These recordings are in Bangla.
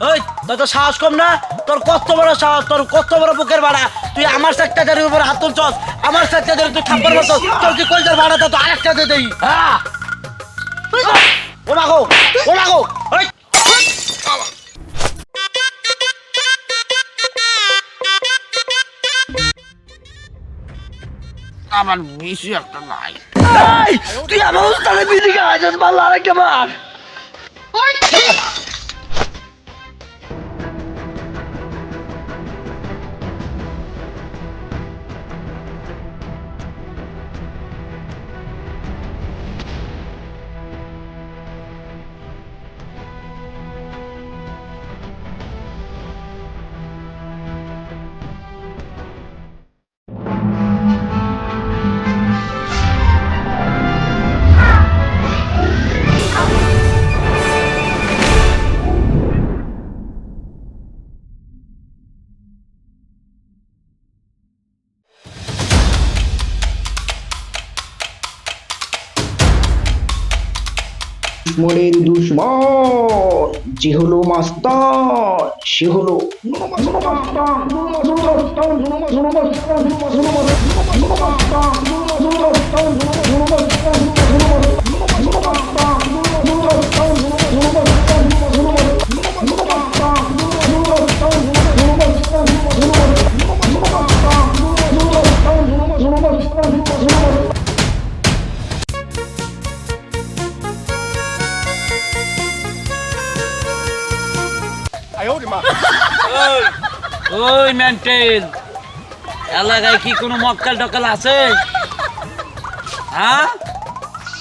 ওই তোর তো সাহস কম না? তোর কত বড় সাহস তোর কত বড় বুকের ভাড়া তুই আমার সেক্রেটারির উপর হাত তুলছস আমার সেক্রেটারি তুই থাপ্পড় মারছস তোর কি কইজার ভাড়াটা তো আরেকটা দিয়ে দেই। হ্যাঁ। ও মাগো ও মাগো ওই আমার বেশি একটা নাই তুই আমার উস্তাদের বিধি খাওয়াইছিস ভালো আরেকটা মার দুশ্মনের দুশ্মন। যে হলো মাস্তান সে হলো ওই মেন্টেন এলাকায় কি কোনো মক্কাল টক্কাল আছে? হ্যাঁ?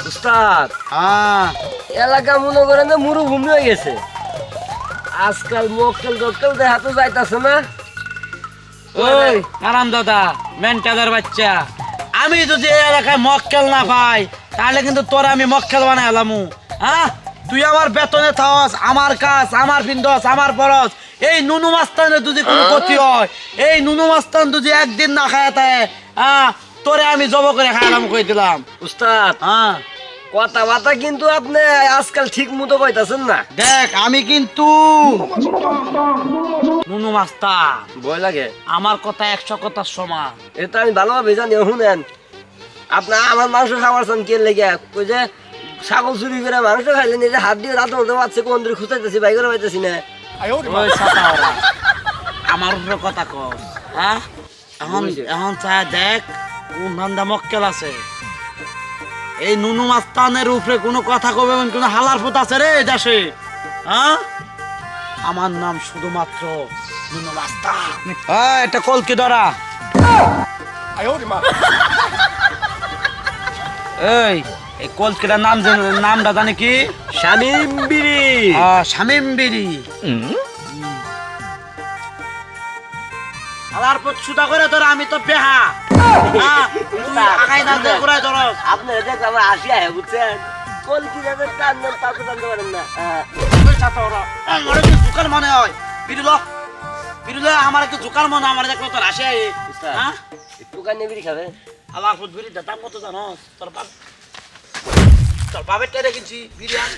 উস্তাদ হ্যাঁ। এলাকা মনে করেন যে মরুভূমি হয়ে গেছে। আজকাল মক্কেল টক্কেল দেখা তো যাইতাছে না। ওই আরাম দাদা মেন্টাদার বাচ্চা। আমি যদি এলাকায় মক্কেল না পাই তাহলে কিন্তু তোরা আমি মক্কেল বানাই হ্যাঁ? তুই আমার বেতনে থাকস আমার কাজ আমার বিন্দস আমার বরস এই নুনু মাস্তানের যদি কোনো ক্ষতি হয় এই নুনু মাস্তান যদি একদিন না খায় তাই হ্যাঁ তোরে আমি জব করে খাইলাম কই দিলাম। উস্তাদ হ্যাঁ। কথা বাতা কিন্তু আপনি আজকাল ঠিক মতো কইতাছেন না। দেখ আমি কিন্তু নুনু মাস্তা ভয় লাগে। আমার কথা একশো কথার সমান। এটা আমি ভালোভাবে জানি শুনেন। আপনার আমার মাংস খাওয়ার চান কে লেগে? কই যে ছাগল চুরি করে মাংস খাইলেন এই হাত দিয়ে রাত মতো পাচ্ছে কোন দিকে খুঁচাইতেছি বাইক করে পাইতেছি না। আমার উপরে কথা কর হ্যাঁ? এখন এখন চায় দেখ কোন ধান্দা মক্কেল আছে। এই নুনু মাস্তানের উপরে কোনো কথা কবে কোনো হালার ফুট আছে রে দেশে? হ্যাঁ? আমার নাম শুধুমাত্র নুনু মাস্তান। হ্যাঁ এটা কলকি ধরা। এই এই কলকিটার নাম নামটা জানি কি? শামিম বিড়ি। শামীম বিড়ি। আবার সুদা করে ধর আমি তো বেহা। আগাই না দে করে ধর। আপনি দেখ আমার বুঝছেন? কোন কি যাবে টান দেন তাকে টানতে পারেন না। আমার কি জুকার মনে হয়। বিরুল বিরুল আমার কি জুকার মনে আমার দেখল তোর হাসি আয় হ্যাঁ? একটু বিড়ি খাবে। আল্লাহ বিড়ি দাম কত জানো? তোর বাপ তোর বাপের টেরে কিনছি বিরিয়ানি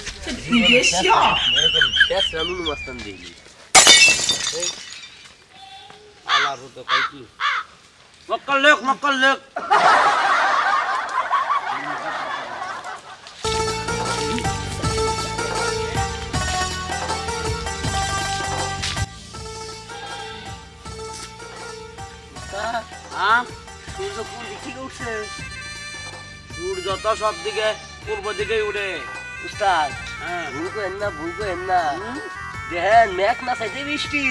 শেষ রানুন মাস্তান দিই আল্লাহ ফুট কই কি? মক্কল লেখ মক্কল হ্যাঁ সূর্য কোন দিক উঠছে? সূর্য তো সব দিকে পূর্ব দিকে উঠে উস্তাদ হ্যাঁ। ভুল করেন না ভুল করেন না দেখেন মেঘ না বৃষ্টি।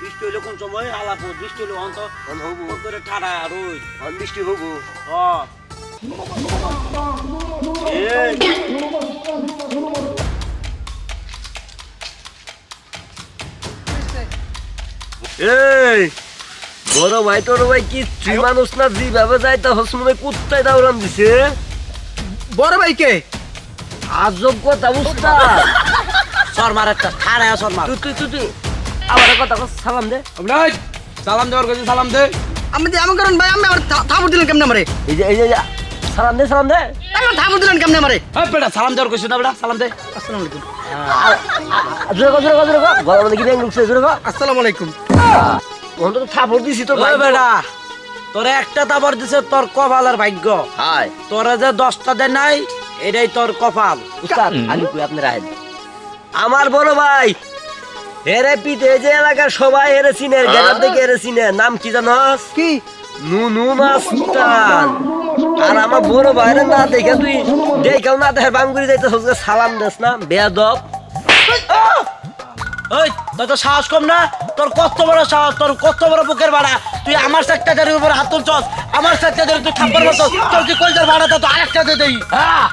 বৃষ্টি হইলে কোন সময় আলাপ বৃষ্টি হইলে অন্ত হব করে ঠাড়া রোদ। অন বৃষ্টি হব এই। বড় ভাই তোর ভাই কি তুই মানুষ না যেভাবে যাইতে হস মনে কুত্তায় দাউরান দিছে। বড় ভাই কে আজব কথা উস্তাদ একটা ঠাড়া সর মার তুই তুই তুই তুই আমার কথা সালাম দে। সালাম দেওয়ার কাছে সালাম দে। আমি যে এমন করেন ভাই আমি আমার থাপুর দিলেন কেমনে মারে এই যে এই যে সালাম দে সালাম দে। আমার থাপুর দিলেন কেমনে মারে এই বেটা সালাম দেওয়ার কাছে না বেটা সালাম দে। আসসালামু আলাইকুম। জোরে কর জোরে কর জোরে কর। গলার মধ্যে কি ব্যাং ঢুকছে জোরে কর। আসসালামু আলাইকুম। তখন তো থাপড় দিছি ওই ভাই। বেটা তোর একটা তাবর দিছে তোর কপালের ভাগ্য। হাই তোরা যে দশটা দে নাই এটাই তোর কপাল। উস্তাদ আমি কই আপনার আহেন আমার বড় ভাই হেরে পিতে যে এলাকার সবাই হেরে চিনে গেলার থেকে হেরে চিনে। নাম কি জানস? কি? নুনু মাস্টার আর আমার বড় ভাইরে না দেখে তুই দেখাও না দেখে বাঙ্গুরি যাইতে সালাম দেস না। বেয়াদব। ওই তোর তো সাহস কম না? তোর কত বড় সাহস, তোর কত বড় বুকের ভাড়া? তুই আমার সেক্রেটারির উপর হাত তুলছস, আমার সেক্রেটারি তুই থাপ্পড় মারছস, তোর কি কইজার ভাড়া তো আরেকটা দিয়ে দেই। হ্যাঁ।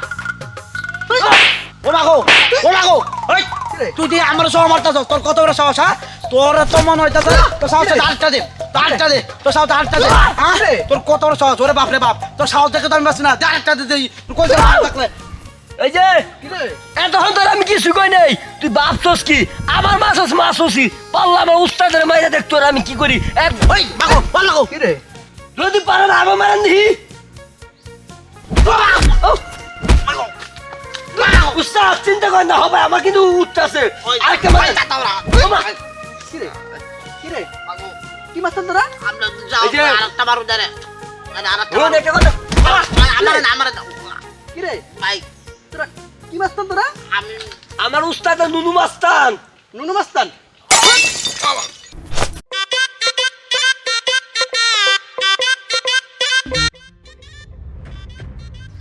ও মাগো ও মাগো ওই তুই দিয়ে আমার সহ মারতাছস, তোর কত বড় সাহস হ্যাঁ? তোর তো মনে হইতাছে, তোর সাহস আরেকটা দে আরেকটা দে, তোর সাহস আরেকটা দে হ্যাঁ? তোর কত বড় সাহস, ওরে বাপ রে বাপ, তোর সাহস দেখে তো আমি বাসি না, দে আরেকটা দিয়ে দেই তুই কইজার ভাড়া থাকলে। এই যে এতক্ষণ তোর আমি কিছু কই নাই। তুই ভাবছস কি? আমার মাছস মাছ হসি পাল্লা আমার উস্তাদের মাইরা দেখ তোর আমি কি করি। এক ওই মাগো বল কি রে? যদি পারে না আমার মারেন দিহি উস্তাদ চিন্তা করেন না হবে আমার কিন্তু উঠতেছে আর কে মারে? কি রে? কি রে? কি মাস্টার তোরা এই যে রোন একটা কথা কি রে? তোরা কি মাস্টার তোরা আমার উস্তাদের নুনু মাস্তান নুনু মাস্তান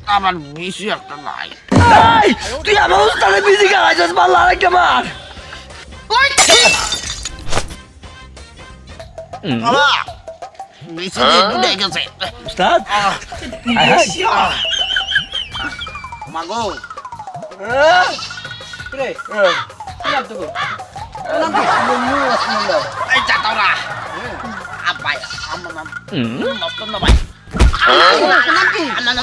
আমার বেশি একটা নাই। এই, তুই আমার উস্তাদের বিজি গাইছস পাল্লা আরেকটা মার বেশি দিয়ে ডুবে গেছে। উস্তাদ? মাগো কি রে হ্যাঁ। কি নাম তোর? তোর। নাম কি এই চাটাওরা আব্বাই আমার নাম নষ্ট না ভাই তোর নাম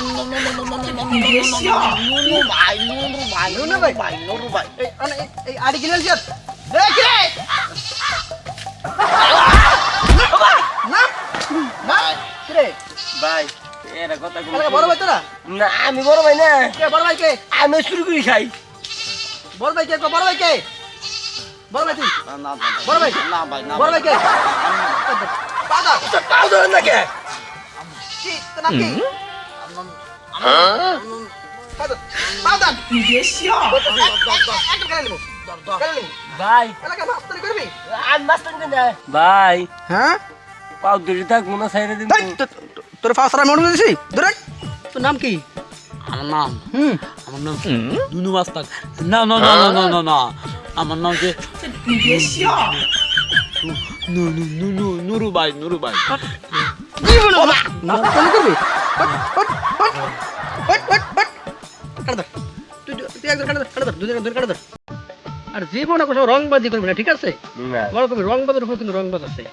নাম গিলাল জিয়াত দেখ রে না না রে এলাকা বড় ভাই তোরা? না আমি বড় ভাই না। কে বড় ভাই কে? আমি শুরু করি খাই। বড় ভাই কে? বড় ভাই কে? বড় ভাই তুই? না না বড় ভাই? না ভাই না বড় ভাই কে? দাদা পাও ধরেন না কে? কি তোর নাম কি? ভাই। এলাকা মাস্টারি করবি? আমি মাস্টার কেন ভাই। হ্যাঁ? পাও ধরে থাক সাইডে দিন তোর ফার্স্ট মনে দিছি ধরে তোর নাম কি? আমার নাম। হুম। আমার নাম দুনু মাস্টার না না না না না না না। আমার নাম যে নু নু নু নু নুরু ভাই নুরু ভাই করবি? ধর। দুজন ধরে কাটা ধর। আর জীবনে কোনো রংবাজি করবি না ঠিক আছে? না। বড় কবি রংবাজের উপর কিন্তু রংবাজ আছে।